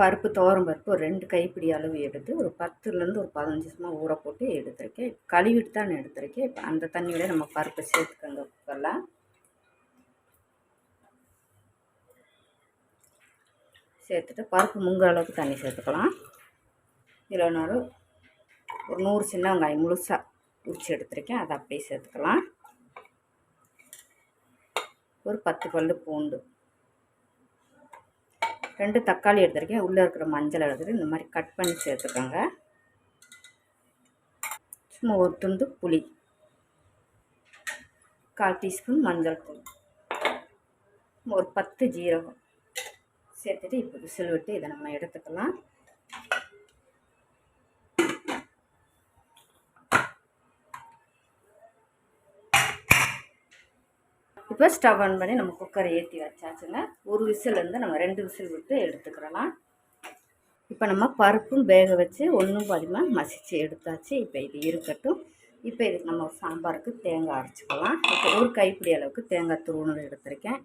பருப்பு துவரம் பருப்பு ஒரு ரெண்டு கைப்பிடி அளவு எடுத்து ஒரு பத்துலேருந்து ஒரு பதினஞ்சு சும்மா ஊற போட்டு எடுத்திருக்கேன். கழுவிட்டு தான் நான் எடுத்திருக்கேன். இப்போ அந்த தண்ணியோட நம்ம பருப்பை சேர்த்துக்கோங்க குக்கரில் சேர்த்துட்டு பருப்பு முங்குற அளவுக்கு தண்ணி சேர்த்துக்கலாம். இதில் ஒரு ஒரு நூறு சின்ன வெங்காயம் முழுசாக உரிச்சு எடுத்திருக்கேன். அதை அப்படியே சேர்த்துக்கலாம். ஒரு பத்து பல் பூண்டு. ரெண்டு தக்காளி எடுத்துருக்கேன். உள்ளே இருக்கிற மஞ்சள் எடுத்துகிட்டு இந்த மாதிரி கட் பண்ணி சேர்த்துக்கோங்க. சும்மா ஒரு துண்டு புளி. கால் டீஸ்பூன் மஞ்சள் தூள். ஒரு பத்து ஜீரகம். சேர்த்துட்டு இப்போ விசில் விட்டு இதை நம்ம எடுத்துக்கலாம். இப்போ ஸ்டவ் ஆன் பண்ணி நம்ம குக்கரை ஏற்றி வச்சாச்சுங்க. ஒரு விசிலேருந்து நம்ம ரெண்டு விசில் விட்டு எடுத்துக்கிறலாம். இப்போ நம்ம பருப்பும் வேக வச்சு ஒன்றும் பாதிமாக மசித்து எடுத்தாச்சு. இப்போ இது இருக்கட்டும். இப்போ இதுக்கு நம்ம சாம்பாருக்கு தேங்காய் அரைச்சிக்கலாம். இப்போ ஒரு கைப்பிடி அளவுக்கு தேங்காய் துருவணம் எடுத்திருக்கேன்.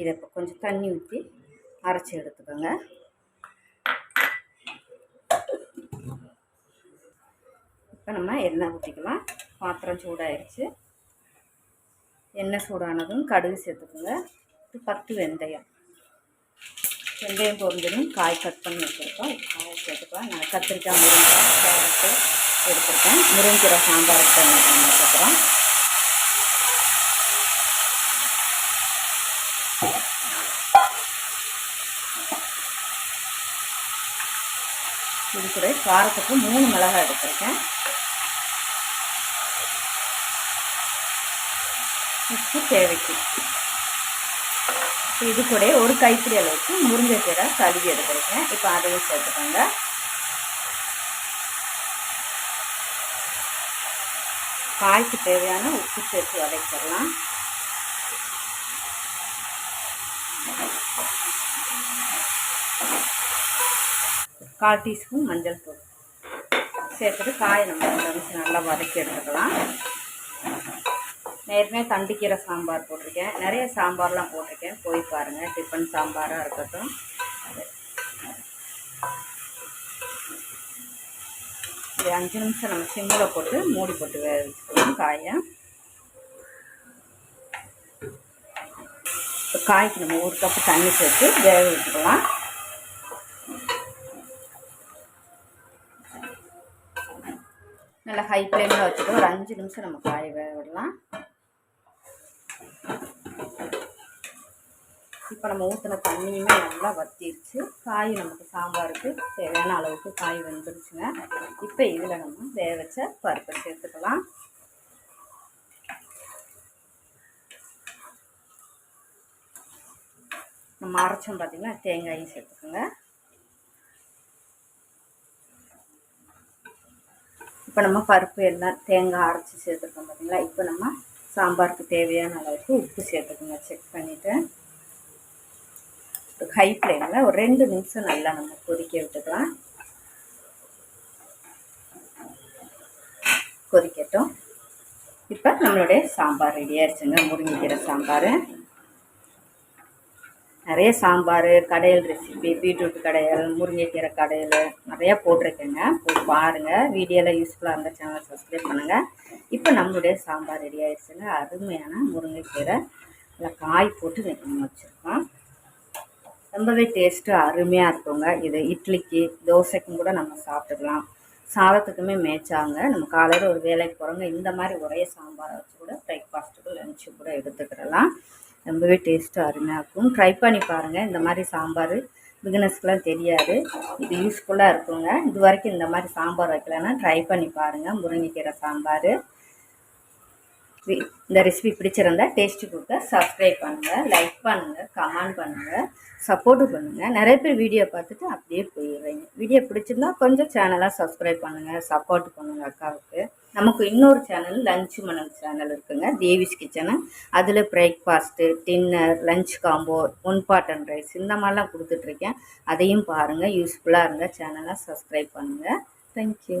இதை இப்போ கொஞ்சம் தண்ணி ஊற்றி அரைச்சி எடுத்துக்கோங்க. இப்போ நம்ம எண்ணெய் ஊற்றிக்கலாம். பாத்திரம் சூடாயிருச்சு. எண்ணெய் சூடானதும் கடுகு சேர்த்துக்கோங்க. பத்து வெந்தயம். வெந்தயம் பொருந்ததும் காய் கட் பண்ணி வச்சுருக்கோம். காய் சேர்த்துக்கலாம். நான் கத்திரிக்காய் முருங்கைக்காய் கேரட்டு எடுத்துருக்கேன். முருங்கீரை சாம்பார் என்ன பண்ணி வச்சுக்கிறோம் இது கூட காரத்துக்கு மூணு மிளகாய் எடுத்திருக்கேன். உப்பு தேவைக்கு. இது கூட ஒரு கைப்பிடி அளவுக்கு முருங்கைக்கீரை கழுவி எடுத்துருக்கேன். இப்போ அதையும் சேர்த்துக்கோங்க. காய்க்கு தேவையான உப்பு சேர்த்து வதக்கிடலாம். கால் டீஸ்பூன் மஞ்சள் தூள். சேர்த்துட்டு காயை நம்ம நல்லா வதக்கி எடுத்துக்கலாம். நேர்மையாக தண்டிக்கீரை சாம்பார் போட்டிருக்கேன். நிறைய சாம்பார்லாம் போட்டிருக்கேன். போய் பாருங்கள் டிஃபன் சாம்பாராக இருக்கட்டும். இது அஞ்சு நிமிஷம் நம்ம சிம்மில் போட்டு மூடி போட்டு வேக வச்சுக்கலாம் காயை. காய்க்கு நம்ம ஒரு கப்பு தண்ணி சேர்த்து வேக வச்சுக்கலாம். நல்லா ஹை ஃப்ளேமில் வச்சுட்டு ஒரு அஞ்சு நிமிஷம் நம்ம காய வேக விடலாம். இப்போ நம்ம ஊற்றின தண்ணியுமே நல்லா வத்திருச்சு. காய் நமக்கு சாம்பாருக்கு தேவையான அளவுக்கு காய் வந்துருச்சுங்க. இப்போ இதில் நம்ம வேக வச்ச பருப்பை சேர்த்துக்கலாம். நம்ம அரைச்சோம் பார்த்திங்கன்னா தேங்காயும் சேர்த்துக்கோங்க. இப்போ நம்ம பருப்பு எல்லாம் தேங்காய் அரைச்சி சேர்த்துருக்கோம் பார்த்திங்களா இப்போ நம்ம சாம்பாருக்கு தேவையான அளவுக்கு உப்பு சேர்த்துக்கோங்க. செக் பண்ணிவிட்டு ஹை ஃப்ளேமில் ஒரு ரெண்டு நிமிஷம் நல்லா நம்ம கொதிக்க விட்டுக்கலாம். கொதிக்கட்டும். இப்போ நம்மளுடைய சாம்பார் ரெடி ஆயிடுச்சுங்க. முருங்கைக்கீரை சாம்பார். நிறைய சாம்பார் கடையல் ரெசிபி பீட்ரூட் கடையல் முருங்கைக்கீரை கடையல் நிறையா போட்டிருக்கேங்க. போய் பாருங்கள் வீடியோவில் யூஸ்ஃபுல்லாக இருந்தால் சேனல் சப்ஸ்கிரைப் பண்ணுங்கள் இப்போ நம்மளுடைய சாம்பார் ரெடி ஆயிடுச்சுங்க. அருமையான முருங்கைக்கீரை. அதில் காய் போட்டு நம்ம வச்சுருக்கோம். ரொம்பவே டேஸ்ட்டு அருமையாக இருக்குங்க. இது இட்லிக்கு தோசைக்கும் கூட நம்ம சாப்பிட்டுக்கலாம். சாதத்துக்குமே மேய்ச்சாங்க. நம்ம காலையில் ஒரு வேலைக்கு போகிறோங்க இந்த மாதிரி ஒரே சாம்பாரை வச்சு கூட பிரேக்ஃபாஸ்ட்டுக்கு லஞ்சு கூட எடுத்துக்கிடலாம். ரொம்பவே டேஸ்ட்டு அருமையாக இருக்கும். ட்ரை பண்ணி பாருங்கள் இந்த மாதிரி சாம்பார் பிகினஸ்க்கெலாம் தெரியாது. இது யூஸ்ஃபுல்லாக இருக்குங்க. இது வரைக்கும் இந்த மாதிரி சாம்பார் வைக்கலன்னா ட்ரை பண்ணி பாருங்கள் முருங்கைக்கீரை சாம்பார். இந்த ரெசிபி பிடிச்சிருந்தா டேஸ்ட் கொடுக்க சப்ஸ்கிரைப் பண்ணுங்கள் லைக் பண்ணுங்கள் கமெண்ட் பண்ணுங்கள் சப்போர்ட்டு பண்ணுங்கள் நிறைய பேர் வீடியோ பார்த்துட்டு அப்படியே போயிடுறீங்க. வீடியோ பிடிச்சிருந்தா கொஞ்சம் சேனலாக சப்ஸ்கிரைப் பண்ணுங்கள் சப்போர்ட் பண்ணுங்கள் அக்காவுக்கு. நமக்கு இன்னொரு சேனல் லஞ்ச் மணல் சேனல் இருக்குங்க தேவிஸ் கிச்சனு அதில் breakfast dinner lunch combo one pot and rice இந்த மாதிரிலாம் கொடுத்துட்ருக்கேன் அதையும் பாருங்கள் யூஸ்ஃபுல்லாக இருந்தால் சேனலாக சப்ஸ்கிரைப் பண்ணுங்கள் தேங்க்யூ